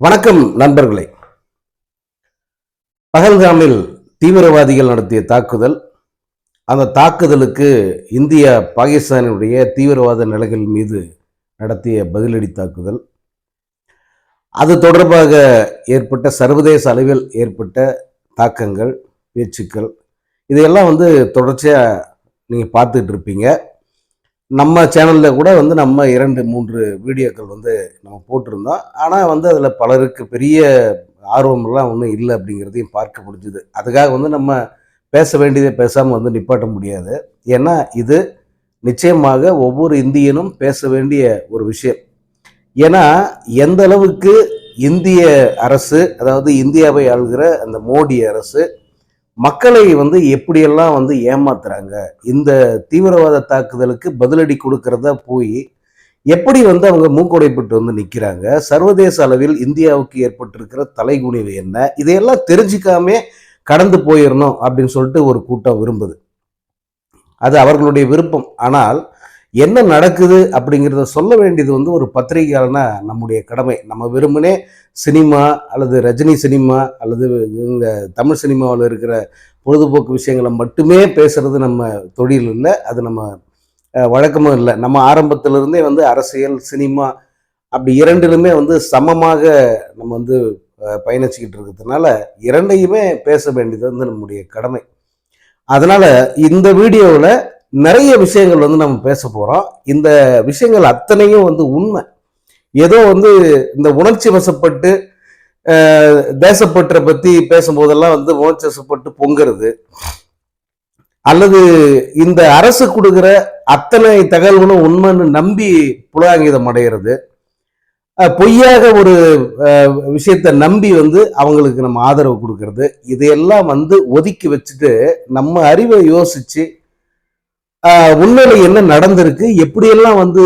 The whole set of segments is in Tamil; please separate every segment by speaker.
Speaker 1: வணக்கம் நண்பர்களே. பகல்காமில் தீவிரவாதிகள் நடத்திய தாக்குதல் அந்த தாக்குதலுக்கு இந்தியா பாகிஸ்தானுடைய தீவிரவாத நிலைகள் மீது நடத்திய பதிலடி தாக்குதல். அது தொடர்பாக ஏற்பட்ட சர்வதேச அளவில் ஏற்பட்ட தாக்கங்கள் பேச்சுக்கள் இதையெல்லாம் வந்து தொடர்ச்சியாக நீங்கள் பார்த்துட்டு இருப்பீங்க. நம்ம சேனலில் கூட வந்து நம்ம இரண்டு மூன்று வீடியோக்கள் வந்து நம்ம போட்டிருந்தோம். ஆனால் வந்து அதில் பலருக்கு பெரிய ஆர்வமெல்லாம் ஒன்றும் இல்லை அப்படிங்கிறதையும் பார்க்க முடிஞ்சுது. அதுக்காக வந்து நம்ம பேச வேண்டியதை பேசாமல் வந்து நிப்பாட்ட முடியாது. ஏன்னா இது நிச்சயமாக ஒவ்வொரு இந்தியனும் பேச வேண்டிய ஒரு விஷயம். ஏன்னா எந்த அளவுக்கு இந்திய அரசு அதாவது இந்தியாவை ஆளுகிற அந்த மோடி அரசு மக்களை வந்து எப்படியெல்லாம் வந்து ஏமாத்துறாங்க? இந்த தீவிரவாத தாக்குதலுக்கு பதிலடி கொடுக்கறதா போய் எப்படி வந்து அவங்க மூக்கொடைப்பட்டு வந்து நிற்கிறாங்க சர்வதேச அளவில் இந்தியாவுக்கு ஏற்பட்டிருக்கிற தலைகுனிவு என்ன? இதையெல்லாம் தெரிஞ்சுக்காமே கடந்து போயிடணும் அப்படின்னு சொல்லிட்டு ஒரு கூட்டம் விரும்புது. அது அவர்களுடைய விருப்பம். ஆனால் என்ன நடக்குது அப்படிங்கிறத சொல்ல வேண்டியது வந்து ஒரு பத்திரிகையாளனா நம்முடைய கடமை. நம்ம வெறுமனே சினிமா அல்லது ரஜினி சினிமா அல்லது இந்த தமிழ் சினிமாவில் இருக்கிற பொழுதுபோக்கு விஷயங்களை மட்டுமே பேசுறது நம்ம தொழில் இல்லை. அது நம்ம வழக்கமும் இல்லை. நம்ம ஆரம்பத்திலிருந்தே வந்து அரசியல் சினிமா அப்படி இரண்டிலுமே வந்து சமமாக நம்ம வந்து பயணிச்சுக்கிட்டு இருக்கிறதுனால இரண்டையுமே பேச வேண்டியது வந்து நம்முடைய கடமை. அதனால் இந்த வீடியோவில் நிறைய விஷயங்கள் வந்து நம்ம பேச போகிறோம் இந்த விஷயங்கள் அத்தனையும் வந்து உண்மை. ஏதோ வந்து இந்த உணர்ச்சி வசப்பட்டு தேசப்பற்றை பற்றி பேசும்போதெல்லாம் வந்து உணர்ச்சி வசப்பட்டு பொங்குறது. அல்லது இந்த அரசு கொடுக்குற அத்தனை தகவல்களும் உண்மைன்னு நம்பி புலாங்கிதம் அடைகிறது பொய்யாக ஒரு விஷயத்தை நம்பி வந்து அவங்களுக்கு நம்ம ஆதரவு கொடுக்கறது. இதையெல்லாம் வந்து ஒதுக்கி வச்சுட்டு நம்ம அறிவை யோசித்து உண்மையில என்ன நடந்திருக்கு? எப்படியெல்லாம் வந்து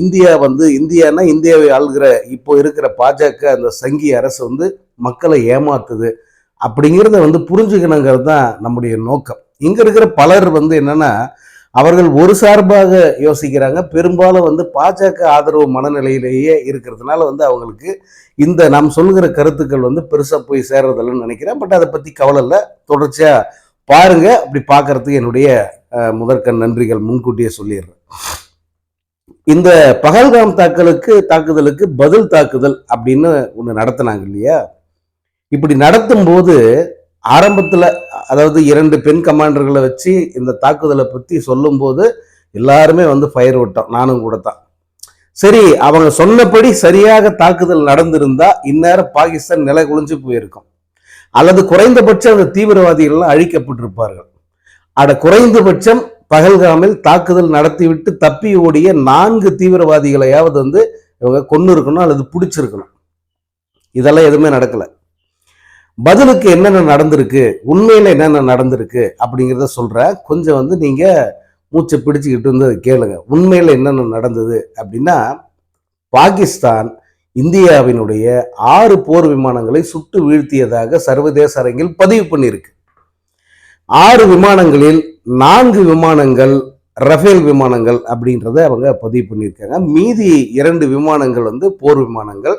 Speaker 1: இந்தியா வந்து இந்தியானா இந்தியாவை ஆளுகிற இப்போ இருக்கிற பாஜக அந்த சங்கி அரசு வந்து மக்களை ஏமாத்துது அப்படிங்கிறத வந்து புரிஞ்சுக்கணுங்கிறது தான் நம்முடைய நோக்கம். இங்க இருக்கிற பலர் வந்து என்னன்னா அவர்கள் ஒரு சார்பாக யோசிக்கிறாங்க. பெரும்பாலும் வந்து பாஜக ஆதரவு மனநிலையிலேயே இருக்கிறதுனால வந்து அவங்களுக்கு இந்த நாம் சொல்லுகிற கருத்துக்கள் வந்து பெருசா போய் சேர்றதில்லன்னு நினைக்கிறேன். பட் அதை பத்தி கவலை இல்லை. தொடர்ச்சியா பாருங்க. அப்படி பார்க்கறதுக்கு என்னுடைய முதற்கண் நன்றிகள் முன்கூட்டியே சொல்லிடுறேன். இந்த பகல்காம் தாக்கலுக்கு தாக்குதலுக்கு பதில் தாக்குதல் அப்படின்னு ஒன்று நடத்தினாங்க இல்லையா? இப்படி நடத்தும் போது ஆரம்பத்தில் அதாவது இரண்டு பெண் கமாண்டர்களை வச்சு இந்த தாக்குதலை பற்றி சொல்லும்போது எல்லாருமே வந்து ஃபயர் விட்டோம் நானும் கூட தான் சரி அவங்க சொன்னபடி சரியாக தாக்குதல் நடந்திருந்தா இந்நேரம் பாகிஸ்தான் நிலை குளிஞ்சு போயிருக்கும். அல்லது குறைந்தபட்சம் அந்த தீவிரவாதிகள்லாம் அழிக்கப்பட்டிருப்பார்கள். அட குறைந்தபட்சம் பகல்காமில் தாக்குதல் நடத்திவிட்டு தப்பி ஓடிய நான்கு தீவிரவாதிகளையாவது வந்து இவங்க கொண்டு இருக்கணும் அல்லது பிடிச்சிருக்கணும். இதெல்லாம் எதுவுமே நடக்கல. பதிலுக்கு என்னென்ன நடந்திருக்கு உண்மையில என்னென்ன நடந்திருக்கு அப்படிங்கிறத சொல்றேன் கொஞ்சம் வந்து நீங்க மூச்சை பிடிச்சுக்கிட்டு வந்து அதை கேளுங்க. உண்மையில என்னென்ன நடந்தது அப்படின்னா பாகிஸ்தான் இந்தியாவினுடைய ஆறு போர் விமானங்களை சுட்டு வீழ்த்தியதாக சர்வதேச அரங்கில் பதிவு பண்ணியிருக்கு. ஆறு விமானங்களில் நான்கு விமானங்கள் ரஃபேல் விமானங்கள் அப்படின்றத அவங்க பதிவு பண்ணியிருக்காங்க. மீதி இரண்டு விமானங்கள் வந்து போர் விமானங்கள்.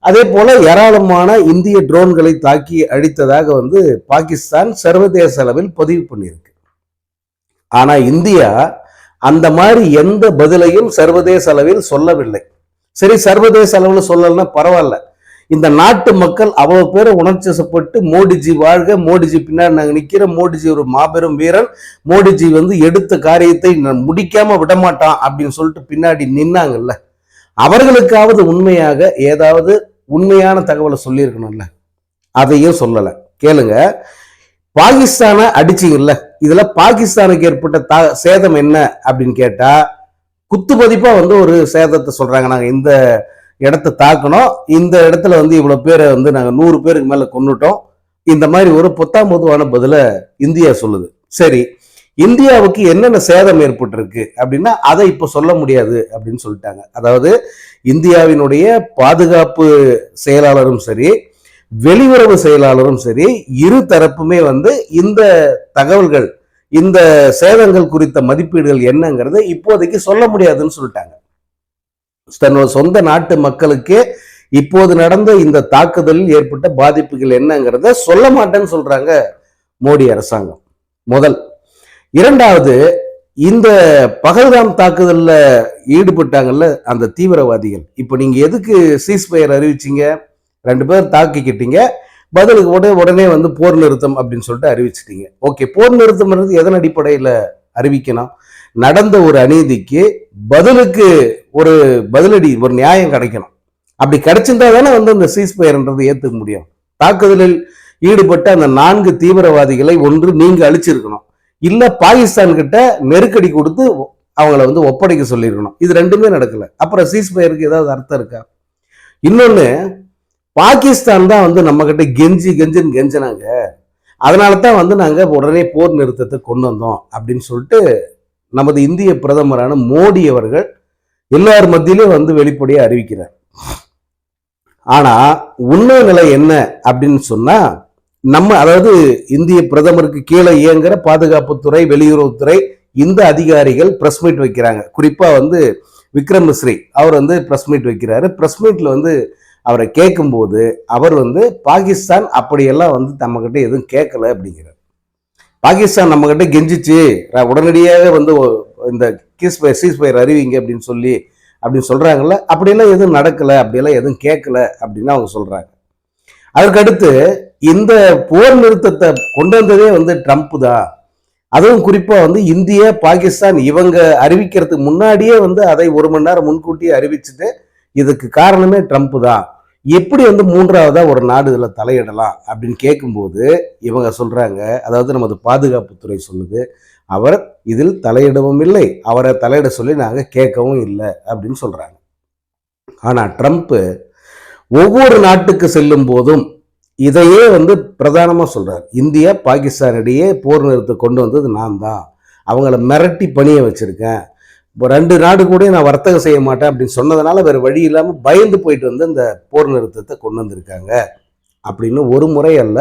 Speaker 1: அதே போல ஏராளமான இந்திய ட்ரோன்களை தாக்கி அழித்ததாக வந்து பாகிஸ்தான் சர்வதேச அளவில் பதிவு பண்ணியிருக்கு. ஆனா இந்தியா அந்த மாதிரி எந்த பதிலையும் சர்வதேச அளவில் சொல்லவில்லை. சரி சர்வதேச அளவில் சொல்லலைன்னா பரவாயில்ல. இந்த நாட்டு மக்கள் அவ்வளவு பேரை உணர்ச்சிசப்பட்டு மோடிஜி வாழ்க மோடிஜி பின்னாடி நாங்கள் நிற்கிற மோடிஜி ஒரு மாபெரும் வீரன் மோடிஜி வந்து எடுத்த காரியத்தை நான் முடிக்காம விடமாட்டான் அப்படின்னு சொல்லிட்டு பின்னாடி நின்னாங்கல்ல. அவர்களுக்காவது உண்மையாக ஏதாவது உண்மையான தகவலை சொல்லியிருக்கணும்ல. அதையும் சொல்லலை. கேளுங்க. பாகிஸ்தானை அடிச்சிங்கல்ல. இதுல பாகிஸ்தானுக்கு ஏற்பட்ட தா சேதம் என்ன அப்படின்னு கேட்டா குத்துமதிப்பா வந்து ஒரு சேதத்தை சொல்றாங்க. நாங்கள் இந்த இடத்த தாக்கணும். இந்த இடத்துல வந்து இவ்வளோ பேரை வந்து நாங்கள் நூறு பேருக்கு மேலே கொண்டுட்டோம் இந்த மாதிரி ஒரு பொத்தாம் பொதுவான பதிலை இந்தியா சொல்லுது. சரி இந்தியாவுக்கு என்னென்ன சேதம் ஏற்பட்டிருக்கு அப்படின்னா அதை இப்போ சொல்ல முடியாது அப்படின்னு சொல்லிட்டாங்க. அதாவது இந்தியாவினுடைய பாதுகாப்பு செயலாளரும் சரி வெளியுறவு செயலாளரும் சரி இரு தரப்புமே வந்து இந்த தகவல்கள் இந்த சேதங்கள் குறித்த மதிப்பீடுகள் என்னங்கிறத இப்போதைக்கு சொல்ல முடியாதுன்னு சொல்லிட்டாங்க. தன்னோட சொந்த நாட்டு மக்களுக்கே இப்போது நடந்த இந்த தாக்குதலில் ஏற்பட்ட பாதிப்புகள் என்னங்கிறத சொல்ல மாட்டேன்னு சொல்றாங்க மோடி அரசாங்கம். முதல். இரண்டாவது இந்த பகல்காம் தாக்குதலில் ஈடுபட்டாங்கல்ல அந்த தீவிரவாதிகள். இப்போ நீங்கள் எதுக்கு சீஸ்பயர் அறிவிச்சீங்க? ரெண்டு பேர் தாக்கிக்கிட்டீங்க. பதிலுக்கு உடனே உடனே வந்து போர் நிறுத்தம் அப்படின்னு சொல்லிட்டு அறிவிச்சிட்டீங்க. ஓகே போர் நிறுத்தம் எதன் அடிப்படையில் அறிவிக்கணும்? நடந்த ஒரு அநீதிக்கு பதிலுக்கு ஒரு பதிலடி ஒரு நியாயம் கிடைக்கணும். அப்படி கிடைச்சிருந்தா தானே வந்து அந்த சீஸ்பயர்ன்றது ஏற்றுக்க முடியும். தாக்குதலில் ஈடுபட்ட அந்த நான்கு தீவிரவாதிகளை ஒன்று நீங்க அழிச்சிருக்கணும். இல்ல பாகிஸ்தான் கிட்ட நெருக்கடி கொடுத்து அவங்கள வந்து ஒப்படைக்க சொல்லியிருக்கணும் இது ரெண்டுமே நடக்கல. அப்புறம் சீஸ்பயருக்கு ஏதாவது அர்த்தம் இருக்கா? இன்னொன்று பாகிஸ்தான் தான் வந்து நம்ம கிட்ட கெஞ்சி கெஞ்சின்னு கெஞ்சினாங்க. அதனால தான் வந்து நாங்கள் உடனே போர் நிறுத்தத்தை கொண்டு வந்தோம் அப்படின்னு சொல்லிட்டு நமது இந்திய பிரதமரான மோடி அவர்கள் எல்லார் மத்தியிலும் வந்து வெளிப்படையாக அறிவிக்கிறார். ஆனால் உண்மை நிலை என்ன அப்படின்னு சொன்னால் நம்ம அதாவது இந்திய பிரதமருக்கு கீழே இயங்குற பாதுகாப்புத்துறை வெளியுறவுத்துறை இந்த அதிகாரிகள் ப்ரெஸ் மீட் வைக்கிறாங்க. குறிப்பாக வந்து விக்ரம் மிஸ்ரி அவர் வந்து ப்ரெஸ் மீட் வைக்கிறாரு. ப்ரெஸ் மீட்டில் வந்து அவரை கேட்கும்போது அவர் வந்து பாகிஸ்தான் அப்படியெல்லாம் வந்து நம்மக்கிட்ட எதுவும் கேட்கல அப்படிங்கிறார். பாகிஸ்தான் நம்மக்கிட்ட கெஞ்சிச்சு உடனடியாக வந்து இந்த கீஸ் பயிர் சீஸ் பயிர் அறிவிங்க அப்படின்னு சொல்லி அப்படின்னு சொல்கிறாங்கல்ல அப்படியெல்லாம் எதுவும் நடக்கலை அப்படியெல்லாம் எதுவும் கேட்கல அப்படின்னு அவங்க சொல்கிறாங்க அதற்கடுத்து இந்த போர் நிறுத்தத்தை கொண்டு வந்ததே வந்து ட்ரம்ப் தான். அதுவும் குறிப்பாக வந்து இந்திய பாகிஸ்தான் இவங்க அறிவிக்கிறதுக்கு முன்னாடியே வந்து அதை ஒரு மணி நேரம் முன்கூட்டியே அறிவிச்சுட்டு இதுக்கு காரணமே ட்ரம்ப் தான். எப்படி வந்து மூன்றாவதா ஒரு நாடு இதில் தலையிடலாம் அப்படின்னு கேட்கும்போது இவங்க சொல்றாங்க அதாவது நமது பாதுகாப்புத்துறை சொல்லுது அவர் இதில் தலையிடவும் இல்லை அவரை தலையிட சொல்லி நாங்கள் கேட்கவும் இல்லை அப்படின்னு சொல்றாங்க. ஆனால் ட்ரம்ப்பு ஒவ்வொரு நாட்டுக்கு செல்லும் போதும் இதையே வந்து பிரதானமாக சொல்றார். இந்தியா பாகிஸ்தான் இடையே போர் நிறுத்த கொண்டு வந்தது நான் தான் அவங்கள மிரட்டி பணிய வச்சிருக்கேன். ரெண்டு நாடு கூட நான் வர்த்தகம் செய்ய மாட்டேன் அப்படின்னு சொன்னதுனால வேறு வழி இல்லாமல் பயந்து போயிட்டு வந்து இந்த போர் நிறுத்தத்தை கொண்டு வந்திருக்காங்க. அப்படின்னு ஒரு முறை அல்ல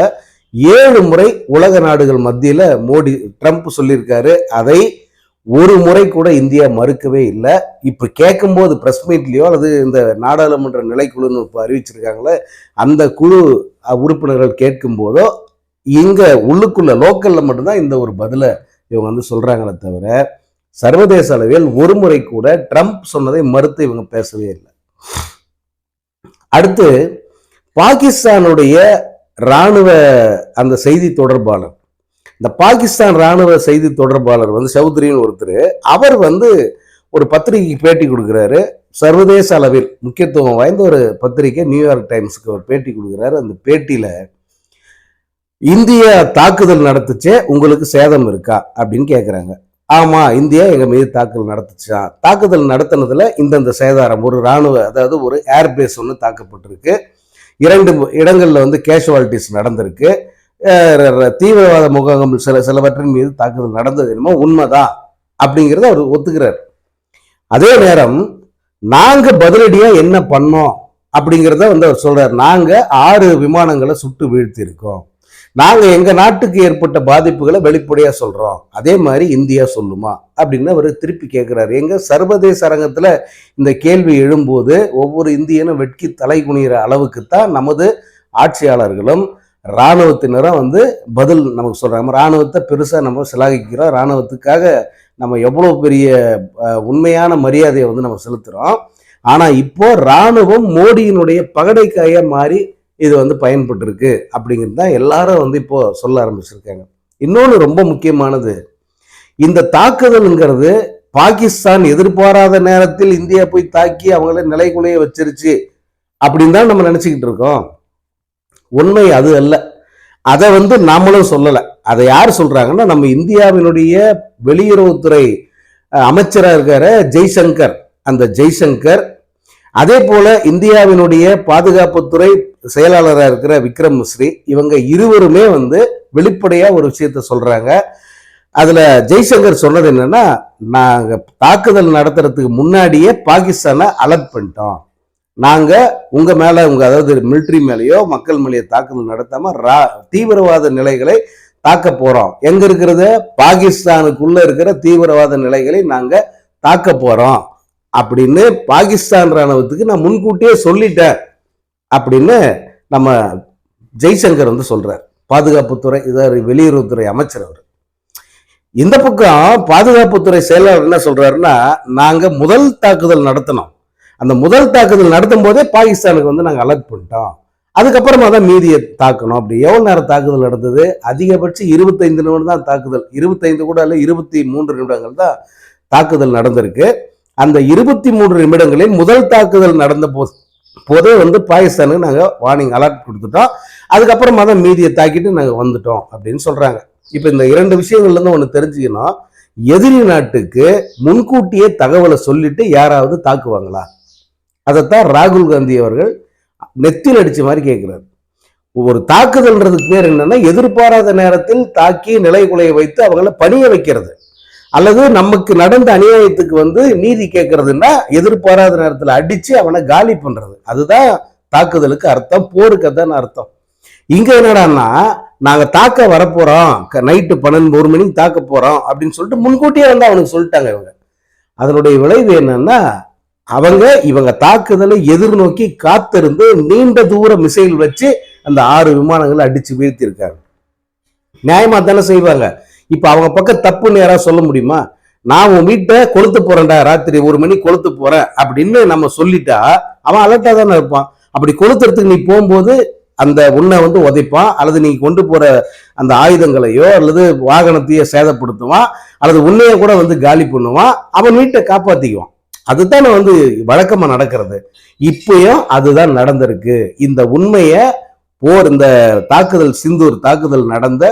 Speaker 1: ஏழு முறை உலக நாடுகள் மத்தியில் மோடி ட்ரம்ப் சொல்லியிருக்காரு. அதை ஒரு முறை கூட இந்தியா மறுக்கவே இல்லை. இப்போ கேட்கும்போது ப்ரெஸ் மீட்லேயோ அல்லது இந்த நாடாளுமன்ற நிலைக்குழுன்னு இப்போ அறிவிச்சிருக்காங்களே அந்த குழு உறுப்பினர்கள் கேட்கும் போதோ இங்கே உள்ளுக்குள்ள லோக்கலில் மட்டும்தான் இந்த ஒரு பதிலை இவங்க வந்து சொல்கிறாங்களே தவிர சர்வதேச அளவில் ஒரு முறை கூட ட்ரம்ப் சொன்னதை மறுத்து இவங்க பேசவே இல்லை. அடுத்து பாகிஸ்தானுடைய இராணுவ அந்த செய்தி தொடர்பாளர் இந்த பாகிஸ்தான் இராணுவ செய்தி தொடர்பாளர் வந்து சௌத்ரின்னு ஒருத்தர் அவர் வந்து ஒரு பத்திரிகைக்கு பேட்டி கொடுக்குறாரு. சர்வதேச அளவில் முக்கியத்துவம் வாய்ந்த ஒரு பத்திரிகை நியூயார்க் டைம்ஸுக்கு ஒரு பேட்டி கொடுக்குறாரு. அந்த பேட்டியில இந்திய தாக்குதல் நடத்துச்சே உங்களுக்கு சேதம் இருக்கா? அப்படின்னு கேட்குறாங்க ஆமாம் இந்தியா எங்கள் மீது தாக்குதல் நடத்துச்சான் தாக்குதல் நடத்தினதில் இந்தந்த சேதாரம் ஒரு ராணுவ அதாவது ஒரு ஏர்பேஸ் ஒன்று தாக்கப்பட்டிருக்கு. இரண்டு இடங்களில் வந்து கேஷுவாலிட்டிஸ் நடந்திருக்கு. தீவிரவாத முகாம்கள் சில சிலவற்றின் மீது தாக்குதல் நடந்தது என்னமோ உண்மைதான் அப்படிங்கிறத அவர் ஒத்துக்கிறார். அதே நேரம் நாங்கள் பதிலடியாக என்ன பண்ணோம்? அப்படிங்கிறத வந்து அவர் சொல்கிறார் நாங்கள் ஆறு விமானங்களை சுட்டு வீழ்த்தியிருக்கோம். நாங்கள் எங்கள் நாட்டுக்கு ஏற்பட்ட பாதிப்புகளை வெளிப்படையாக சொல்கிறோம் அதே மாதிரி இந்தியா சொல்லுமா? அப்படின்னு அவர் திருப்பி கேட்குறாரு எங்கள் சர்வதேச அரங்கத்தில் இந்த கேள்வி எழும்போது ஒவ்வொரு இந்தியனும் வெட்கி தலை குனிகிற அளவுக்கு தான் நமது ஆட்சியாளர்களும் இராணுவத்தினரும் வந்து பதில் நமக்கு சொல்கிறாங்க இராணுவத்தை பெருசாக நம்ம சிலாகிக்கிறோம். இராணுவத்துக்காக நம்ம எவ்வளோ பெரிய உண்மையான மரியாதையை வந்து நம்ம செலுத்துகிறோம் ஆனால் இப்போ இராணுவம் மோடியினுடைய பகடைக்காய மாறி இது வந்து பயன்பட்டுருக்கு அப்படிங்கிறது தான் எல்லாரும் வந்து இப்போது சொல்ல ஆரம்பிச்சிருக்காங்க. இன்னொன்று ரொம்ப முக்கியமானது. இந்த தாக்குதல்ங்கிறது பாகிஸ்தான் எதிர்பாராத நேரத்தில் இந்தியா போய் தாக்கி அவங்கள நிலைக்குலைய வச்சிருச்சு அப்படின்னு தான் நம்ம நினச்சிக்கிட்டு இருக்கோம். உண்மை அது அல்ல. அதை வந்து நாமளும் சொல்லலை. அதை யார் சொல்கிறாங்கன்னா நம்ம இந்தியாவினுடைய வெளியுறவுத்துறை அமைச்சராக இருக்கிற ஜெய்சங்கர். அந்த ஜெய்சங்கர் அதே போல இந்தியாவினுடைய பாதுகாப்புத்துறை செயலாளராக இருக்கிற விக்ரம் மிஸ்ரி இவங்க இருவருமே வந்து வெளிப்படையாக ஒரு விஷயத்த சொல்கிறாங்க அதில் ஜெய்சங்கர் சொன்னது என்னென்னா நாங்கள் தாக்குதல் நடத்துறதுக்கு முன்னாடியே பாகிஸ்தானை அலர்ட் பண்ணிட்டோம். நாங்கள் உங்கள் மேலே உங்கள் அதாவது மிலிட்ரி மேலேயோ மக்கள் மேலேயோ தாக்குதல் நடத்தாமல் ரா தீவிரவாத நிலைகளை தாக்க போகிறோம் எங்கே இருக்கிறத? பாகிஸ்தானுக்குள்ளே இருக்கிற தீவிரவாத நிலைகளை நாங்கள் தாக்க போகிறோம் அப்படின்னு பாகிஸ்தான் ராணுவத்துக்கு நான் முன்கூட்டியே சொல்லிட்டேன். அப்படின்னு நம்ம ஜெய்சங்கர் வந்து சொல்கிறார் பாதுகாப்புத்துறை இதார் வெளியுறவுத்துறை அமைச்சர் அவர். இந்த பக்கம் பாதுகாப்புத்துறை செயலாளர் என்ன சொல்கிறாருன்னா நாங்கள் முதல் தாக்குதல் நடத்தினோம். அந்த முதல் தாக்குதல் நடத்தும் போதே பாகிஸ்தானுக்கு வந்து நாங்கள் அலர்ட் பண்ணிட்டோம். அதுக்கப்புறமா தான் மீதியை தாக்கணும். அப்படி எவ்வளோ நேரம் தாக்குதல் நடந்தது? அதிகபட்சம் இருபத்தைந்து நிமிடம் தான் தாக்குதல். இருபத்தைந்து கூட இல்லை இருபத்தி மூன்று நிமிடங்கள் தான் தாக்குதல் நடந்திருக்கு. அந்த இருபத்தி மூன்று நிமிடங்களில் முதல் தாக்குதல் நடந்த போது பொதுவே வந்து பாகிஸ்தானுக்கு நாங்கள் வார்னிங் அலர்ட் கொடுத்துட்டோம். அதுக்கப்புறமா தான் மீதியை தாக்கிட்டு நாங்கள் வந்துட்டோம் அப்படின்னு சொல்கிறாங்க இப்போ இந்த இரண்டு விஷயங்கள்லேருந்து ஒன்று தெரிஞ்சுக்கணும். எதிரி நாட்டுக்கு முன்கூட்டியே தகவலை சொல்லிட்டு யாராவது தாக்குவாங்களா? அதைத்தான் ராகுல் காந்தி அவர்கள் நெத்தில் அடித்த மாதிரி கேட்குறாரு ஒரு தாக்குதல்ன்றதுக்கு பேர் என்னன்னா எதிர்பாராத நேரத்தில் தாக்கி நிலைகுலைய வைத்து அவங்கள பணிய வைக்கிறது. அல்லது நமக்கு நடந்த அநியாயத்துக்கு வந்து நீதி கேட்கறதுன்னா எதிர்பாராத நேரத்தில் அடிச்சு அவனை காலி பண்றது. அதுதான் தாக்குதலுக்கு அர்த்தம் போருக்கு அதான் அர்த்தம். இங்க என்னடான்னா நாங்க தாக்க வரப்போறோம். நைட்டு பன்னெண்டு ஒரு மணிக்கு தாக்க போறோம் அப்படின்னு சொல்லிட்டு முன்கூட்டியே வந்து அவனுக்கு சொல்லிட்டாங்க இவங்க. அதனுடைய விளைவு என்னன்னா அவங்க இவங்க தாக்குதலை எதிர்நோக்கி காத்திருந்து நீண்ட தூர மிசைல் வச்சு அந்த ஆறு விமானங்களை அடிச்சு வீழ்த்தியிருக்காங்க. நியாயமா தானே செய்வாங்க. இப்போ அவங்க பக்கம் தப்புன்னு யாராவது சொல்ல முடியுமா? நான் உன் வீட்டை கொளுத்து போறேன்டா ராத்திரி ஒரு மணி கொளுத்து போறேன் அப்படின்னு நம்ம சொல்லிட்டா அவன் அலர்ட்டா தானே இருப்பான். அப்படி கொளுத்துறதுக்கு நீ போகும்போது அந்த உன்னை வந்து உதைப்பான் அல்லது நீ கொண்டு போற அந்த ஆயுதங்களையோ அல்லது வாகனத்தையோ சேதப்படுத்துவான் அல்லது உன்னைய கூட வந்து காலி பண்ணுவான் அவன் வீட்டை காப்பாத்திக்குவான். அதுதான் வந்து வழக்கமா நடக்கிறது. இப்பயும் அதுதான் நடந்திருக்கு. இந்த உண்மையை போர் இந்த தாக்குதல் சிந்தூர் தாக்குதல் நடந்த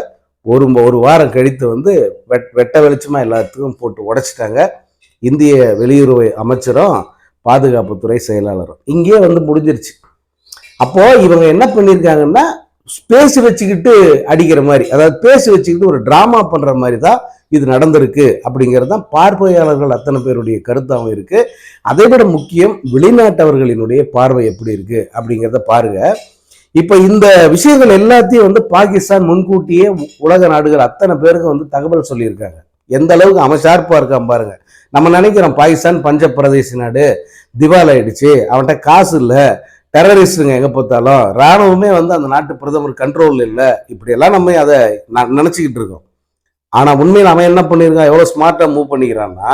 Speaker 1: ஒரு ஒரு வாரம் கழித்து வந்து வெட் வெட்ட வெளிச்சமாக எல்லாத்துக்கும் போட்டு உடைச்சிட்டாங்க. இந்திய வெளியுறவு அமைச்சரும் பாதுகாப்புத்துறை செயலாளரும். இங்கேயே வந்து முடிஞ்சிருச்சு. அப்போது இவங்க என்ன பண்ணியிருக்காங்கன்னா பேசி வச்சுக்கிட்டு அடிக்கிற மாதிரி அதாவது பேசி வச்சுக்கிட்டு ஒரு ட்ராமா பண்ணுற மாதிரி தான் இது நடந்திருக்கு அப்படிங்கிறது தான் பார்வையாளர்கள் அத்தனை பேருடைய கருத்தாகவும் இருக்குது அதை விட முக்கியம் வெளிநாட்டவர்களினுடைய பார்வை எப்படி இருக்குது அப்படிங்கிறத பாருங்கள் இப்போ இந்த விஷயங்கள் எல்லாத்தையும் வந்து பாகிஸ்தான் முன்கூட்டியே உலக நாடுகள் அத்தனை பேருக்கு வந்து தகவல் சொல்லியிருக்காங்க. எந்த அளவுக்கு அவன் ஷார்ப்பாக இருக்கான் பாருங்க. நம்ம நினைக்கிறோம் பாகிஸ்தான் பஞ்சப் பிரதேச நாடு திவால் ஆயிடுச்சு அவன்கிட்ட காசு இல்லை டெரரிஸ்டுங்க எங்கே பார்த்தாலும் ராணுவமே வந்து அந்த நாட்டு பிரதமர் கண்ட்ரோல் இல்லை. இப்படியெல்லாம் நம்ம அதை நினச்சிக்கிட்டு இருக்கோம். ஆனால் உண்மையில் அவன் என்ன பண்ணியிருக்கான்? எவ்வளோ ஸ்மார்ட்டாக மூவ் பண்ணிக்கிறான்னா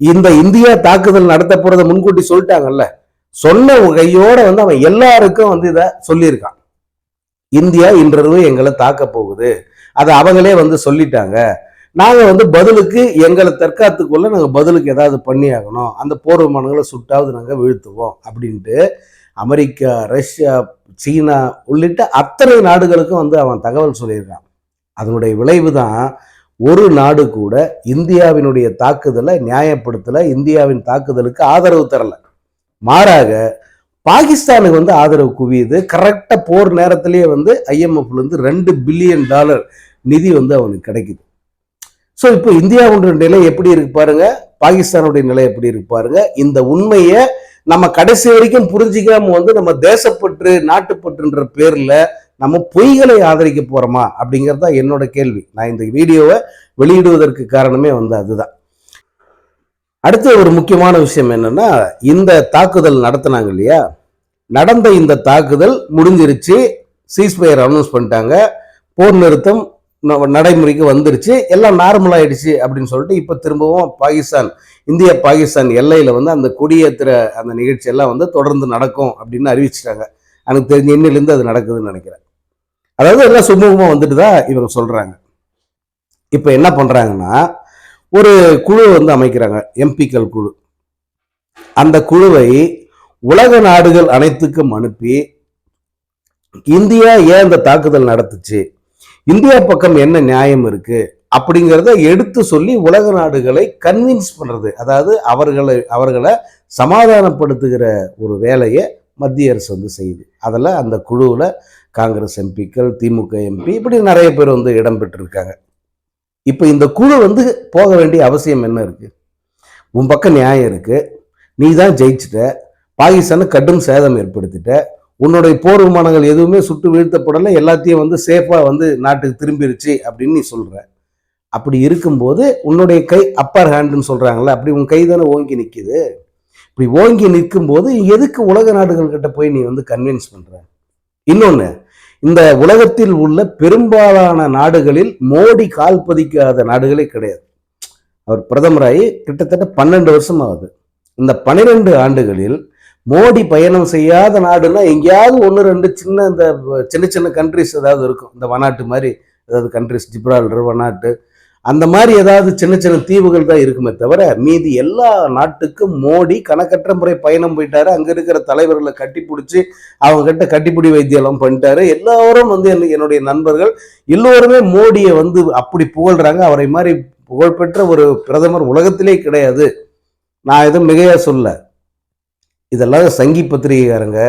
Speaker 1: இந்த இந்தியா தாக்குதல் நடத்த முன்கூட்டி சொல்லிட்டாங்கல்ல. சொன்ன கையோட வந்து அவன் எல்லாருக்கும் வந்து இதை சொல்லியிருக்கான். இந்தியா இன்றளவு எங்களை தாக்க போகுது. அதை அவங்களே வந்து சொல்லிட்டாங்க. நாங்கள் வந்து பதிலுக்கு எங்களை தற்காத்துக்குள்ள நாங்கள் பதிலுக்கு ஏதாவது பண்ணி ஆகணும். அந்த போர் விமானங்களை சுட்டாவது நாங்கள் வீழ்த்துவோம் அப்படின்ட்டு அமெரிக்கா ரஷ்யா சீனா உள்ளிட்ட அத்தனை நாடுகளுக்கும் வந்து அவன் தகவல் சொல்லியிருக்கான். அதனுடைய விளைவு தான் ஒரு நாடு கூட இந்தியாவினுடைய தாக்குதலை நியாயப்படுத்தலை இந்தியாவின் தாக்குதலுக்கு ஆதரவு தரலை. மாறாக பாகிஸ்தானுக்கு வந்து ஆதரவு குவியுது. கரெக்டாக போர் நேரத்திலேயே வந்து ஐஎம்எஃப்லேருந்து ரெண்டு பில்லியன் டாலர் நிதி வந்து அவனுக்கு கிடைக்குது. ஸோ இப்போ இந்தியாவுடைய நிலை எப்படி இருக்கு பாருங்க. பாகிஸ்தானுடைய நிலை எப்படி இருக்கு பாருங்க. இந்த உண்மையை நம்ம கடைசி வரைக்கும் புரிஞ்சிக்காம வந்து நம்ம தேசப்பற்று நாட்டுப்பற்றுன்ற பேரில் நம்ம பொய்களை ஆதரிக்க போகிறோமா அப்படிங்கிறது தான் என்னோட கேள்வி. நான் இந்த வீடியோவை வெளியிடுவதற்கு காரணமே வந்து அதுதான். அடுத்த ஒரு முக்கியமான விஷயம் என்னன்னா இந்த தாக்குதல் நடத்தினாங்க இல்லையா? நடந்த இந்த தாக்குதல் முடிஞ்சிருச்சு. சீஸ்பயர் அனௌன்ஸ் பண்ணிட்டாங்க. போர் நிறுத்தம் நடைமுறைக்கு வந்துருச்சு. எல்லாம் நார்மல் ஆயிடுச்சு அப்படின்னு சொல்லிட்டு இப்போ திரும்பவும் பாகிஸ்தான் இந்திய பாகிஸ்தான் எல்லையில் வந்து அந்த கொடியேற்றுற அந்த நிகழ்ச்சி எல்லாம் வந்து தொடர்ந்து நடக்கும் அப்படின்னு அறிவிச்சிட்டாங்க. எனக்கு தெரிஞ்ச இன்னிலேருந்து அது நடக்குதுன்னு நினைக்கிறேன். அதாவது எல்லாம் சுமூகமாக வந்துட்டு தான் இவங்க சொல்கிறாங்க இப்போ என்ன பண்ணுறாங்கன்னா ஒரு குழு வந்து அமைக்கிறாங்க எம்பிக்கள் குழு. அந்த குழுவை உலக நாடுகள் அனைத்துக்கும் அனுப்பி இந்தியா ஏன் இந்த தாக்குதல் நடத்துச்சு? இந்தியா பக்கம் என்ன நியாயம் இருக்கு? அப்படிங்கிறத எடுத்து சொல்லி உலக நாடுகளை கன்வின்ஸ் பண்ணுறது அதாவது அவர்களை அவர்களை சமாதானப்படுத்துகிற ஒரு வேலையை மத்திய அரசு வந்து செய்யுது. அதில் அந்த குழுவில் காங்கிரஸ் எம்பிக்கள் திமுக எம்பி இப்படி நிறைய பேர் வந்து இடம்பெற்றிருக்காங்க இப்போ இந்த குழு வந்து போக வேண்டிய அவசியம் என்ன இருக்குது உன் பக்கம் நியாயம் இருக்குது நீ தான் ஜெயிச்சிட்ட. பாகிஸ்தானு கடும் சேதம் ஏற்படுத்திட்ட. உன்னுடைய போர் விமானங்கள் எதுவுமே சுட்டு வீழ்த்தப்படலை. எல்லாத்தையும் வந்து சேஃபாக வந்து நாட்டுக்கு திரும்பிருச்சு அப்படின்னு நீ சொல்கிற அப்படி இருக்கும்போது உன்னுடைய கை அப்பர் ஹேண்டுன்னு சொல்கிறாங்களே அப்படி உன் கை தானே ஓங்கி நிற்கிது இப்படி ஓங்கி நிற்கும் போது எதுக்கு உலக நாடுகள் கிட்ட போய் நீ வந்து கன்வின்ஸ் பண்ணுற இன்னொன்று இந்த உலகத்தில் உள்ள பெரும்பாலான நாடுகளில் மோடி கால் பதிக்காத நாடுகளே கிடையாது. அவர் பிரதமராகி கிட்டத்தட்ட பன்னெண்டு வருஷம் ஆகுது இந்த பன்னிரெண்டு ஆண்டுகளில் மோடி பயணம் செய்யாத நாடுன்னா எங்கேயாவது ஒன்று ரெண்டு சின்ன இந்த சின்ன சின்ன கண்ட்ரிஸ் ஏதாவது இருக்கும். இந்த வனாட்டு மாதிரி ஏதாவது கண்ட்ரிஸ் ஜிப்ரால்டர் வனாட்டு அந்த மாதிரி ஏதாவது சின்ன சின்ன தீவுகள் தான் இருக்குமே தவிர மீதி எல்லா நாட்டுக்கும் மோடி கணக்கற்ற முறை பயணம் போயிட்டாரு. அங்கே இருக்கிற தலைவர்களை கட்டி பிடிச்சி அவங்க கிட்ட கட்டிப்பிடி வைத்தியம் பண்ணிட்டாரு. எல்லாரும் வந்து என்னுடைய நண்பர்கள் எல்லோருமே மோடியை வந்து அப்படி புகழ்றாங்க. அவரை மாதிரி புகழ்பெற்ற ஒரு பிரதமர் உலகத்திலே கிடையாது. நான் எதுவும் மிகையா சொல்ல. இதெல்லாம் சங்கி பத்திரிகைக்காரங்க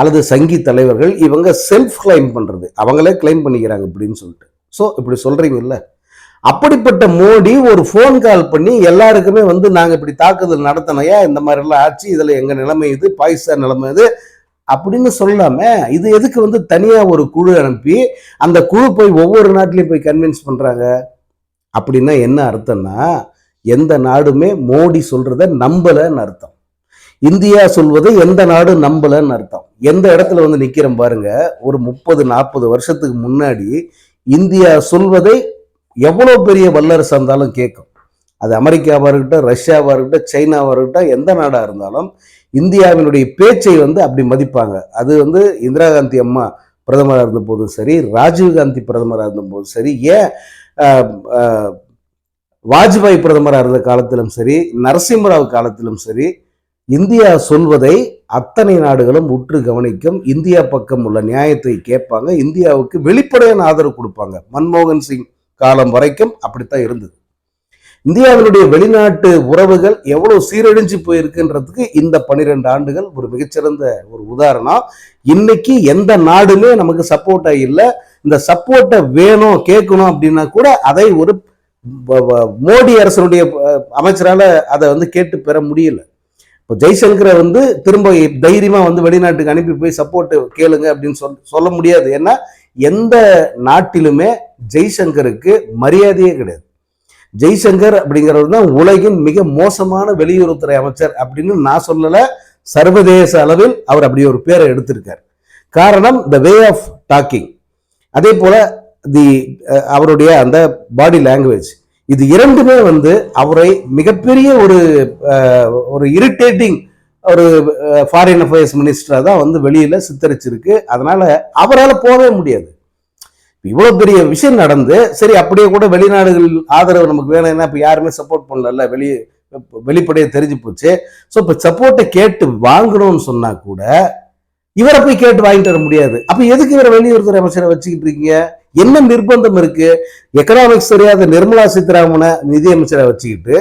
Speaker 1: அல்லது சங்கி தலைவர்கள் இவங்க செல்ஃப் கிளைம் பண்றது. அவங்களே கிளைம் பண்ணிக்கிறாங்க இப்படின்னு சொல்லிட்டு. ஸோ இப்படி சொல்றீங்கல்ல? அப்படிப்பட்ட மோடி ஒரு ஃபோன் கால் பண்ணி எல்லாருக்குமே வந்து நாங்கள் இப்படி தாக்குதல் நடத்தினையா இந்த மாதிரிலாம் ஆச்சு? இதில் எங்கள் நிலைமை இது? பாகிஸ்தான் நிலைமை இது? அப்படின்னு சொல்லாம இது எதுக்கு வந்து தனியாக ஒரு குழு அனுப்பி அந்த குழு போய் ஒவ்வொரு நாட்டிலையும் போய் கன்வின்ஸ் பண்ணுறாங்க அப்படின்னா என்ன அர்த்தம்னா எந்த நாடுமே மோடி சொல்கிறத நம்பலைன்னு அர்த்தம். இந்தியா சொல்வதை எந்த நாடும் நம்பலைன்னு அர்த்தம். எந்த இடத்துல வந்து நிற்கிறோம் பாருங்க ஒரு முப்பது நாற்பது வருஷத்துக்கு முன்னாடி இந்தியா சொல்வதை எவ்வளோ பெரிய வல்லரசு இருந்தாலும் கேட்கும். அது அமெரிக்காவாக இருக்கட்டும் ரஷ்யாவாக இருக்கட்டும் சைனாவாக இருக்கட்டும் எந்த நாடாக இருந்தாலும் இந்தியாவினுடைய பேச்சை வந்து அப்படி மதிப்பாங்க. அது வந்து இந்திரா காந்தி அம்மா பிரதமராக இருந்த போதும் சரி ராஜீவ் காந்தி பிரதமராக இருந்த போதும் சரி ஏன் வாஜ்பாய் பிரதமராக இருந்த காலத்திலும் சரி நரசிம்மராவ் காலத்திலும் சரி இந்தியா சொல்வதை அத்தனை நாடுகளும் உற்று கவனிக்கும். இந்தியா பக்கம் உள்ள நியாயத்தை கேட்பாங்க. இந்தியாவுக்கு வெளிப்படையான ஆதரவு கொடுப்பாங்க. மன்மோகன் சிங் காலம் வரைக்கும் அப்படித்தான் இருந்தது. இந்தியாவினுடைய வெளிநாட்டு உறவுகள் எவ்வளவு சீரழிஞ்சு போயிருக்குன்றதுக்கு இந்த பன்னிரெண்டு ஆண்டுகள் ஒரு மிகச்சிறந்த ஒரு உதாரணம். இன்னைக்கு எந்த நாடுமே நமக்கு சப்போர்ட்டா இல்லை. இந்த சப்போர்ட்டை வேணும் கேட்கணும் அப்படின்னா கூட அதை ஒரு மோடி அரசனுடைய அமைச்சரால் அமைச்சரால அதை வந்து கேட்டு பெற முடியல. இப்போ ஜெய்சங்கரை வந்து திரும்ப தைரியமாக வந்து வெளிநாட்டுக்கு அனுப்பி போய் சப்போர்ட்டு கேளுங்க அப்படின்னு சொல் சொல்ல முடியாது. ஏன்னா எந்த நாட்டிலுமே ஜெய்சங்கருக்கு மரியாதையே கிடையாது. ஜெய்சங்கர் அப்படிங்கிறவர் தான் உலகின் மிக மோசமான வெளியுறவுத்துறை அமைச்சர் அப்படின்னு நான் சொல்லலை சர்வதேச அளவில் அவர் அப்படி ஒரு பேரை எடுத்திருக்கார். காரணம் த வே ஆஃப் டாக்கிங் அதே போல தி அவருடைய அந்த பாடி லாங்குவேஜ் இது இரண்டுமே வந்து அவரை மிகப்பெரிய ஒரு ஒரு இரிட்டேட்டிங் ஒரு ஃபாரின் அஃபேர்ஸ் மினிஸ்டராக தான் வந்து வெளியில் சித்தரிச்சிருக்கு. அதனால அவரால் போகவே முடியாது. இவ்வளோ பெரிய விஷயம் நடந்து சரி அப்படியே கூட வெளிநாடுகள் ஆதரவு நமக்கு வேணும்னா இப்போ யாருமே சப்போர்ட் பண்ணல வெளி வெளிப்படையை தெரிஞ்சு போச்சு. ஸோ இப்போ சப்போர்ட்டை கேட்டு வாங்கணும்னு சொன்னால் கூட இவரை போய் கேட்டு வாங்கிட்டு வர முடியாது. அப்போ எதுக்கு இவரை வெளியுறவுத்துறை அமைச்சரை வச்சுக்கிட்டு இருக்கீங்க? என்ன நிர்பந்தம் இருக்கு? எக்கனாமிக்ஸ் தெரியாத நிர்மலா சீதாராமனை நிதியமைச்சரை வச்சுக்கிட்டு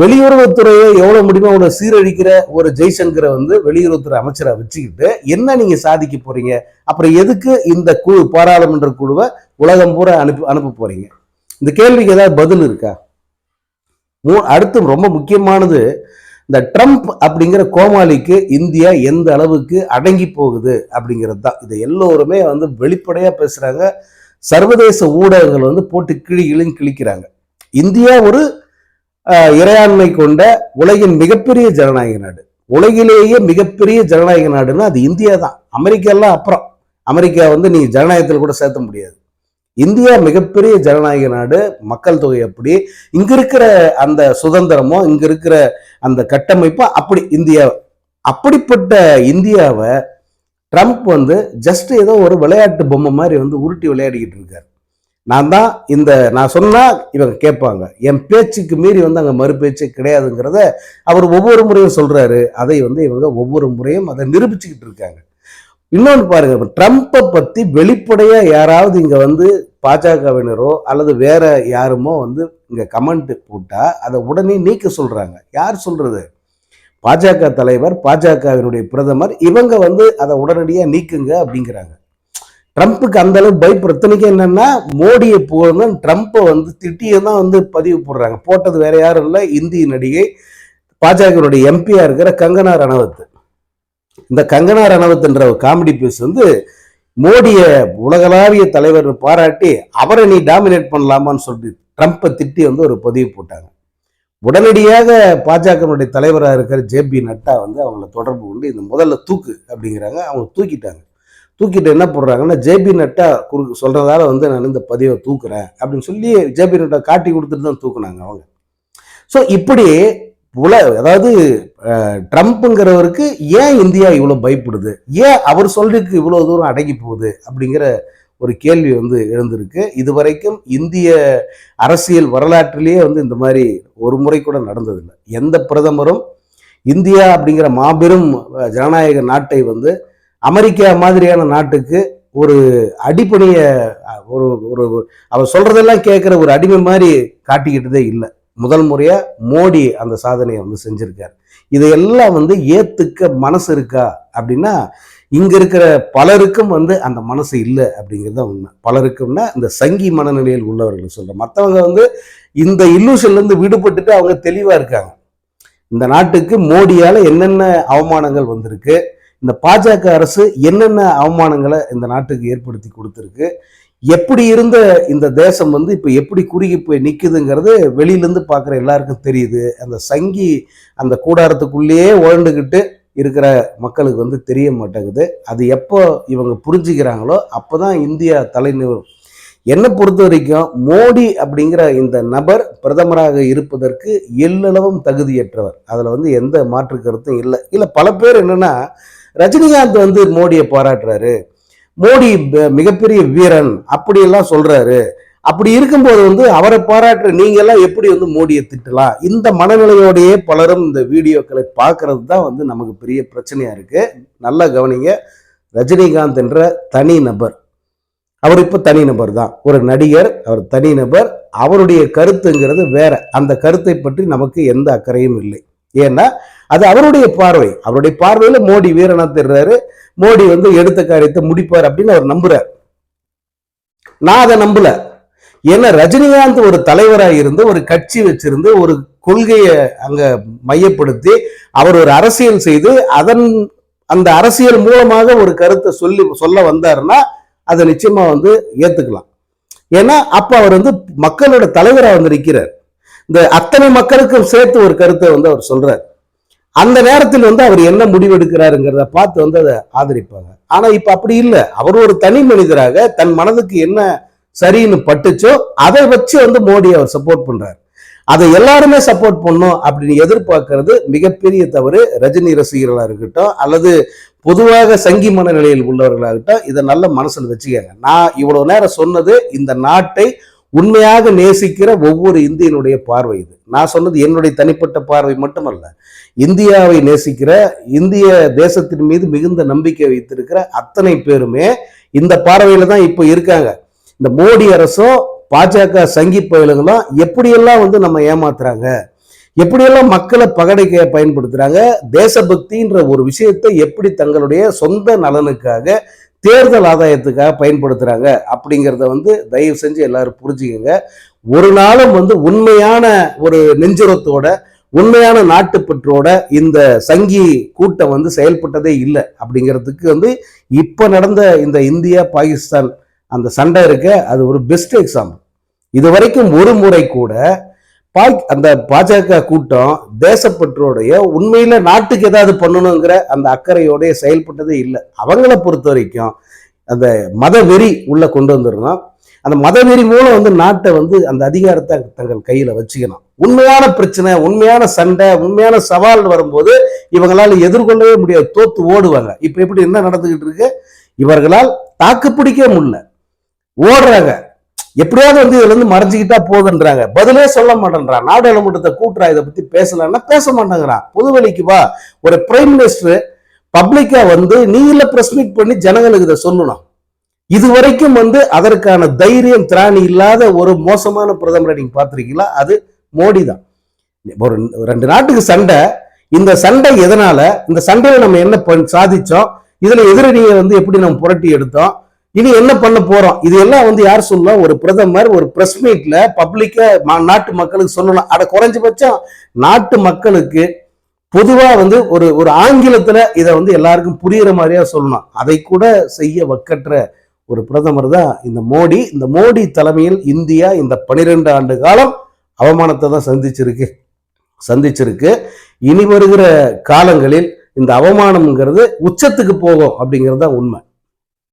Speaker 1: வெளியுறவுத்துறையை எவ்வளவு முடியுமோ அவ்வளவு சீரழிக்கிற ஒரு ஜெய்சங்கரை வந்து வெளியுறவுத்துறை அமைச்சரை வச்சுக்கிட்டு என்ன நீங்க சாதிக்க போறீங்க? அப்புறம் எதுக்கு இந்த குழு பாராளுமன்ற குழுவை உலகம் பூரா அனுப்பி அனுப்ப போறீங்க? இந்த கேள்விக்கு ஏதாவது பதில் இருக்கா? மூ அடுத்து ரொம்ப முக்கியமானது இந்த ட்ரம்ப் அப்படிங்கிற கோமாளிக்கு இந்தியா எந்த அளவுக்கு அடங்கி போகுது அப்படிங்கிறது தான். இதை எல்லோருமே வந்து வெளிப்படையா பேசுறாங்க. சர்வதேச ஊடகங்கள் வந்து போட்டு கிழி கிளின்னு கிழிக்கிறாங்க. இந்தியா ஒரு இறையாண்மை கொண்ட உலகின் மிகப்பெரிய ஜனநாயக நாடு. உலகிலேயே மிகப்பெரிய ஜனநாயக நாடுன்னா அது இந்தியா தான் அமெரிக்காலாம் அப்புறம். அமெரிக்கா வந்து நீ ஜனநாயகத்தில் கூட சேர்த்த முடியாது. இந்தியா மிகப்பெரிய ஜனநாயக நாடு. மக்கள் தொகை அப்படி. இங்க இருக்கிற அந்த சுதந்திரமோ இங்க இருக்கிற அந்த கட்டமைப்போ அப்படி இந்தியா. அப்படிப்பட்ட இந்தியாவை ட்ரம்ப் வந்து ஜஸ்ட் ஏதோ ஒரு விளையாட்டு பொம்மை மாதிரி வந்து உருட்டி விளையாடிக்கிட்டு இருக்காரு. நான் தான் இந்த நான் சொன்னால் இவங்க கேட்பாங்க. என் பேச்சுக்கு மீறி வந்து அங்கே மறுபேச்சு கிடையாதுங்கிறத அவர் ஒவ்வொரு முறையும் சொல்கிறாரு அதை வந்து இவங்க ஒவ்வொரு முறையும் அதை நிரூபிச்சுக்கிட்டு இருக்காங்க. இன்னொன்று பாருங்க ட்ரம்ப்பை பற்றி வெளிப்படையாக யாராவது இங்கே வந்து பாஜகவினரோ அல்லது வேற யாருமோ வந்து இங்கே கமெண்ட் போட்டால் அதை உடனே நீக்க சொல்கிறாங்க யார் சொல்கிறது பாஜக தலைவர் பாஜகவினுடைய பிரதமர் இவங்க வந்து அதை உடனடியாக நீக்குங்க அப்படிங்கிறாங்க. ட்ரம்ப்புக்கு அந்த அளவு பயப்படுத்தனைக்கு என்னன்னா மோடியை புகழ்ந்து ட்ரம்ப்பை வந்து திட்டியை தான் வந்து பதிவு போடுறாங்க. போட்டது வேற யாரும் இல்லை. இந்திய நடிகை பாஜகனுடைய எம்பியா இருக்கிற கங்கனா ரணவத். இந்த கங்கனா ரணவத்ன்ற காமெடி பீஸ் வந்து மோடிய உலகளாவிய தலைவர் பாராட்டி அவரை நீ டாமினேட் பண்ணலாமான்னு சொல்லிட்டு ட்ரம்ப்பை திட்டி வந்து ஒரு பதிவு போட்டாங்க. உடனடியாக பாஜகனுடைய தலைவராக இருக்கிற ஜேபி நட்டா வந்து அவங்கள தொடர்பு கொண்டு இந்த முதல்ல தூக்கு அப்படிங்கிறாங்க. அவங்க தூக்கிட்டாங்க. தூக்கிட்டு என்ன போடுறாங்கன்னா ஜேபி நட்டா குறுக்கு சொல்றதால வந்து நான் இந்த பதிவை தூக்குறேன் அப்படின்னு சொல்லி ஜேபி நட்டா காட்டி கொடுத்துட்டு தான் தூக்குனாங்க அவங்க. ஸோ இப்படி உல அதாவது ட்ரம்ப்புங்கிறவருக்கு ஏன் இந்தியா இவ்வளோ பயப்படுது? ஏன் அவர் சொல்றதுக்கு இவ்வளோ தூரம் அடங்கி போகுது? அப்படிங்கிற ஒரு கேள்வி வந்து எழுந்திருக்கு. இதுவரைக்கும் இந்திய அரசியல் வரலாற்றிலேயே வந்து இந்த மாதிரி ஒரு முறை கூட நடந்ததில்லை. எந்த பிரதமரும் இந்தியா அப்படிங்கிற மாபெரும் ஜனநாயக நாட்டை வந்து அமெரிக்கா மாதிரியான நாட்டுக்கு ஒரு அடிப்படைய ஒரு ஒரு அவர் சொல்றதெல்லாம் கேட்குற ஒரு அடிமை மாதிரி காட்டிக்கிட்டதே இல்லை. முதல் முறையாக மோடி அந்த சாதனையை வந்து செஞ்சிருக்கார். இதையெல்லாம் வந்து ஏத்துக்க மனசு இருக்கா அப்படின்னா இங்க இருக்கிற பலருக்கும் வந்து அந்த மனசு இல்லை அப்படிங்கிறது தான் உண்மை. பலருக்கும்னா இந்த சங்கி மனநிலையில் உள்ளவர்கள் சொல்றேன் மற்றவங்க வந்து இந்த இல்லூஷன்லேருந்து விடுபட்டுட்டு அவங்க தெளிவாக இருக்காங்க. இந்த நாட்டுக்கு மோடியால் என்னென்ன அவமானங்கள் வந்திருக்கு இந்த பாஜக அரசு என்னென்ன அவமானங்களை இந்த நாட்டுக்கு ஏற்படுத்தி கொடுத்துருக்கு? எப்படி இருந்த இந்த தேசம் வந்து இப்போ எப்படி குறுகி போய் நிற்குதுங்கிறது வெளியிலேருந்து பார்க்குற எல்லாருக்கும் தெரியுது. அந்த சங்கி அந்த கூடாரத்துக்குள்ளேயே உழண்டுக்கிட்டு இருக்கிற மக்களுக்கு வந்து தெரிய மாட்டேங்குது. அது எப்போ இவங்க புரிஞ்சுக்கிறாங்களோ அப்போ தான் இந்தியா தலைநிவரும் என்னை பொறுத்த வரைக்கும் மோடி அப்படிங்கிற இந்த நபர் பிரதமராக இருப்பதற்கு எல்லளவும் தகுதியற்றவர். அதில் வந்து எந்த மாற்று கருத்தும் இல்லை. இல்லை பல பேர் என்னென்னா ரஜினிகாந்த் வந்து மோடியை பாராட்டுறாரு. மோடி மிகப்பெரிய வீரன் அப்படியெல்லாம் சொல்றாரு. அப்படி இருக்கும்போது வந்து அவரை பாராட்டுற நீங்க எல்லாம் எப்படி வந்து மோடியை திட்டலாம்? இந்த மனநிலையோடையே பலரும் இந்த வீடியோக்களை பார்க்கறது தான் வந்து நமக்கு பெரிய பிரச்சனையா இருக்கு. நல்லா கவனிங்க. ரஜினிகாந்த் என்ற தனி நபர். அவர் இப்போ தனி நபர் தான் ஒரு நடிகர் அவர் தனி நபர். அவருடைய கருத்துங்கிறது வேற. அந்த கருத்தை பற்றி நமக்கு எந்த அக்கறையும் இல்லை. ஏன்னா அது அவருடைய பார்வை. அவருடைய பார்வையில மோடி வீரனா தெரிறாரு. மோடி வந்து எடுத்த காரியத்தை முடிப்பார் அப்படின்னு அவர் நம்புறார். நான் அதை நம்பல. ஏன்னா ரஜினிகாந்த் ஒரு தலைவராக இருந்து ஒரு கட்சி வச்சிருந்து ஒரு கொள்கையை அங்க மையப்படுத்தி அவர் ஒரு அரசியல் செய்து அதன் அந்த அரசியல் மூலமாக ஒரு கருத்தை சொல்லி சொல்ல வந்தாருன்னா அதை நிச்சயமா வந்து ஏத்துக்கலாம். ஏன்னா அப்ப அவர் வந்து மக்களோட தலைவராக வந்து நிற்கிறார் இந்த அத்தனை மக்களுக்கும் சேர்த்து ஒரு கருத்தை வந்து அவர் சொல்றார். அந்த நேரத்தில் வந்து அவர் என்ன முடிவெடுக்கிறாருங்கிறத பார்த்து வந்து அதை ஆதரிப்பாங்க. ஆனா இப்ப அப்படி இல்லை. அவர் ஒரு தனி மனிதராக தன் மனதுக்கு என்ன சரின்னு பட்டுச்சோ அதை வச்சு வந்து மோடி அவர் சப்போர்ட் பண்றாரு. அதை எல்லாருமே சப்போர்ட் பண்ணும் அப்படின்னு எதிர்பார்க்கறது மிகப்பெரிய தவறு. ரஜினி ரசிகர்களா இருக்கட்டும் அல்லது பொதுவாக சங்கி மனநிலையில் உள்ளவர்களாகட்டும் இதை நல்ல மனசில் வச்சுக்கங்க. நான் இவ்வளவு நேரம் சொன்னது இந்த நாட்டை உண்மையாக நேசிக்கிற ஒவ்வொரு இந்தியனுடைய பார்வை இது. நான் சொன்னது என்னுடைய தனிப்பட்ட பார்வை மட்டுமல்ல. இந்தியாவை நேசிக்கிற இந்திய தேசத்தின் மீது மிகுந்த நம்பிக்கை வைத்திருக்கிற அத்தனை பேருமே இந்த பார்வையில தான் இப்போ இருக்காங்க. இந்த மோடி அரசும் பாஜக சங்கி பயலுங்களும் எப்படியெல்லாம் வந்து நம்ம ஏமாத்துறாங்க? எப்படியெல்லாம் மக்களை பகடைக்க பயன்படுத்துறாங்க? தேசபக்தின்ற ஒரு விஷயத்தை எப்படி தங்களுடைய சொந்த நலனுக்காக தேர்தல் ஆதாயத்துக்காக பயன்படுத்துகிறாங்க அப்படிங்கிறத வந்து தயவு செஞ்சு எல்லாரும் புரிஞ்சுக்கங்க. ஒரு நாளும் வந்து உண்மையான ஒரு நெஞ்சுரத்தோட உண்மையான நாட்டுப்பற்றோட இந்த சங்கி கூட்டம் வந்து செயல்பட்டதே இல்லை அப்படிங்கிறதுக்கு வந்து இப்போ நடந்த இந்த இந்தியா பாகிஸ்தான் அந்த சண்டை இருக்க. அது ஒரு பெஸ்ட் எக்ஸாம்பிள் இது வரைக்கும் ஒரு முறை கூட பாக் அந்த பாஜக கூட்டம் தேசப்பற்றோடைய உண்மையில நாட்டுக்கு ஏதாவது பண்ணணுங்கிற அந்த அக்கறையோடைய செயல்பட்டதே இல்லை. அவங்கள பொறுத்த வரைக்கும் அந்த மத வெறி உள்ள கொண்டு வந்துடணும் அந்த மதவெறி மூலம் வந்து நாட்டை வந்து அந்த அதிகாரத்தை தங்கள் கையில வச்சுக்கணும். உண்மையான பிரச்சனை உண்மையான சண்டை உண்மையான சவால் வரும்போது இவங்களால எதிர்கொள்ளவே முடியாது. தோத்து ஓடுவாங்க. இப்ப எப்படி என்ன நடந்துகிட்டு இருக்கு? இவர்களால் தாக்கு பிடிக்க முடியல. ஓடுறாங்க. எப்படியாவது வந்து இதுல இருந்து மறைஞ்சிக்கிட்டா போதுன்றாங்க. பதிலே சொல்ல மாட்டேன்றான். நாடாளுமன்றத்தை கூட்டுறா இதை பத்தி பேசலாம்னா பேச மாட்டேங்கிறான். பொதுவெளிக்கு வா. ஒரு பிரைம் மினிஸ்டர் பப்ளிக்கா வந்து நீ இல்ல பிரஸ் மீட் பண்ணி ஜனங்களுக்கு இதை சொல்லணும். இது வரைக்கும் வந்து அதற்கான தைரியம் திராணி இல்லாத ஒரு மோசமான பிரதமரை நீங்க பார்த்திருக்கீங்களா? அது மோடி தான் ஒரு ரெண்டு நாட்டுக்கு சண்டை. இந்த சண்டை எதனால? இந்த சண்டையில நம்ம என்ன சாதிச்சோம்? இதுல எதிரணியை வந்து எப்படி நம்ம புரட்டி எடுத்தோம்? இனி என்ன பண்ண போறோம்? இது எல்லாம் வந்து யார் சொல்லலாம் ஒரு பிரதமர் ஒரு பிரஸ் மீட்ல பப்ளிக்கா நாட்டு மக்களுக்கு சொல்லலாம் அட குறைஞ்சபட்சம் நாட்டு மக்களுக்கு பொதுவா வந்து ஒரு ஒரு ஆங்கிலத்துல இதை வந்து எல்லாருக்கும் புரியுற மாதிரியா சொல்லணும். அதை கூட செய்ய வக்கற்ற ஒரு பிரதமர் தான் இந்த மோடி. இந்த மோடி தலைமையில் இந்தியா இந்த பனிரெண்டு ஆண்டு காலம் அவமானத்தை தான் சந்திச்சிருக்கு. சந்திச்சிருக்கு. இனி வருகிற காலங்களில் இந்த அவமானம்ங்கிறது உச்சத்துக்கு போகும் அப்படிங்கிறது தான் உண்மை.